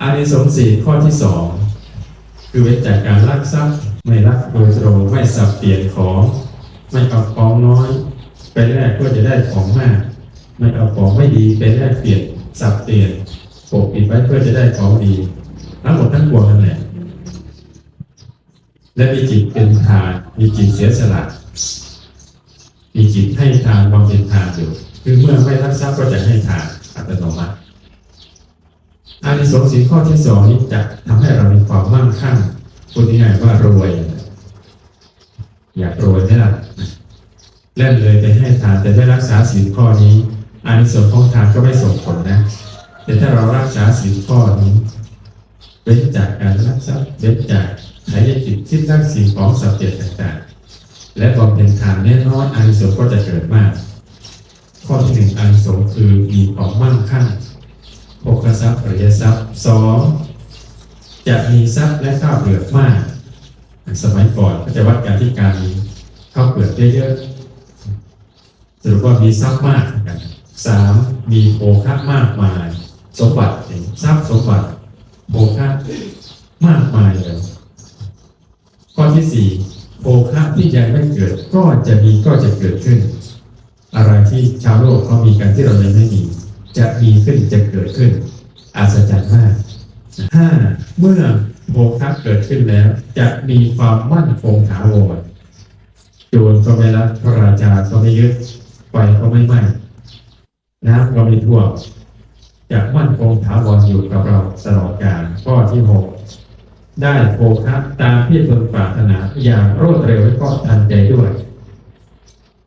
อานิสงส์สี่ข้อที่สองคือเว้นจากการลักทรัพย์ไม่ลักโดยตรงไม่สับเปลี่ยนของ ไม่เอาของน้อยไปแลกเพื่อจะได้ของมาก ไม่เอาของไม่ดีไปแลกเปลี่ยนสับเปลี่ยนปกปิดไว้เพื่อจะได้ของดีทั้งหมดทั้งปวงนั่นแหละและมีจิตเป็นทานมีจิตเสียสละมีจิตให้ทานบำเพ็ญทานอยู่ คือเมื่อไม่รักทรัพย์ก็จะให้ทานอัตโนมัติ สงสีข้อที่สองนี้จะทำให้เรามีความมั่งคั่งพูดง่ายๆว่ารวย อยากรวยไหมล่ะเล่นเลยไปให้ทานแต่ไม่รักษาศีลข้อนี้อานิสงส์ของทานก็ไม่ส่งผลนะ แต่ถ้าเรารักษาศีลข้อนี้เว้นจากการรักทรัพย์เว้นจากหายจิตคิดรักสิ่งของสับเจตต่างๆ และบำเพ็ญทานแน่นอนอานิสงส์ก็จะเกิดมาก ข้อที่หนึ่งอานิสงส์คือมีความมั่งคั่ง โภคทรัพย์ปริยทรัพย์สองจะมีทรัพย์และข้าวเปลือกมาก สมัยก่อนก็จะวัดกันที่การมีข้าวเปลือกเยอะๆสรุปว่ามีทรัพย์มากกันสามมีโภคะมากมาย สมบัติทรัพย์สมบัติโภคะมากมายเลยข้อที่สี่โภคะที่ยังไม่เกิดก็จะมีก็จะเกิดขึ้น อะไรที่ชาวโลกเขามีกันที่เรายังไม่มี จะมีขึ้นจะเกิดขึ้นอัศจรรย์มากห้าเมื่อโภคะเกิดขึ้นแล้ว จะมีความมั่นคงถาวรโจรก็ไม่รับพระราชาก็ไม่ยึดไฟก็ไม่ไหม้น้ำก็ไม่ท่วมจะมั่นคงถาวรอยู่กับเราตลอดกาลข้อที่หกได้โภคะตามที่ตนปรารถนาอย่างรวดเร็วและก็ทันใจด้วย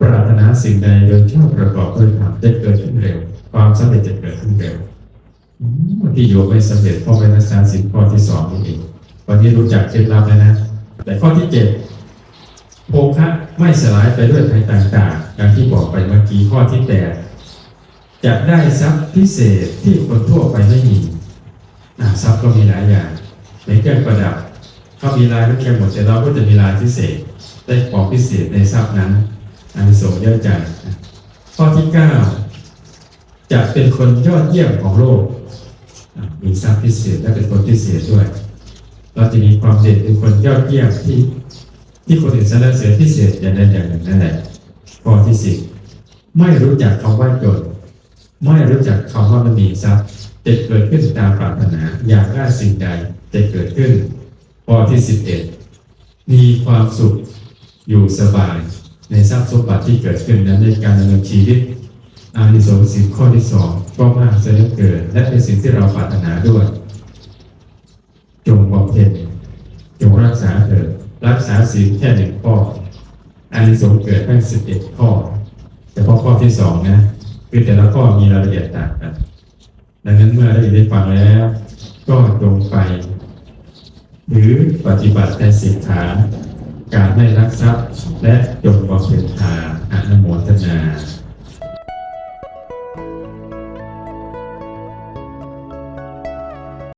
ปรารถนาสิ่งใดโดยชอบประกอบด้วยธรรมจะเกิดขึ้นเร็ว ความสำเร็จจะเกิดขึ้นเร็วที่โยมไม่สำเร็จเพราะไม่รักษาสิ่งข้อที่สองนี่เองวันนี้รู้จักเคล็ดลับแล้วนะ แต่ข้อที่เจ็ดโภคะไม่สลายไปด้วยภัยต่างๆ อย่างที่บอกไปเมื่อกี้ข้อที่แปดจะได้ทรัพย์พิเศษที่คนทั่วไปไม่มีทรัพย์ก็มีหลายอย่างในเครื่องประดับเขามีลายไม่แค่หมดแต่เราก็จะมีลายพิเศษ ได้ของพิเศษในทรัพย์นั้นอันสงเยอะใจข้อที่เก้า จะเป็นคนยอดเยี่ยมของโลก มีทรัพย์พิเศษและเป็นคนพิเศษด้วย เราจะมีความเด่นเป็นคนยอดเยี่ยมที่ ที่คนอื่นสรรเสริญพิเศษอย่างใดอย่างหนึ่งนั่นแหละข้อที่สิบไม่รู้จักคำว่าจน ไม่รู้จักคำว่ามันมีทรัพย์จะเกิดขึ้นตามปรารถนา อยากได้สิ่งใดจะเกิดขึ้นข้อที่สิบเอ็ดมีความสุขอยู่สบายในทรัพย์สมบัติที่เกิดขึ้นนั้นในการดำเนินชีวิต อานิสงส์สิบข้อที่สองก็มากเสียเกินและเป็นสิ่งที่เราปรารถนาด้วย จงบำเพ็ญจงรักษาเถิดรักษาศีลแค่หนึ่งข้ออานิสงส์เกิดตั้งสิบเอ็ดข้อเฉพาะข้อที่สองนะคือแต่ละข้อมีรายละเอียดต่างกันดังนั้นเมื่อได้ยินได้ฟังแล้ว ก็จงไป หรือปฏิบัติในสิกขาการไม่รักทรัพย์และจงบำเพ็ญทนา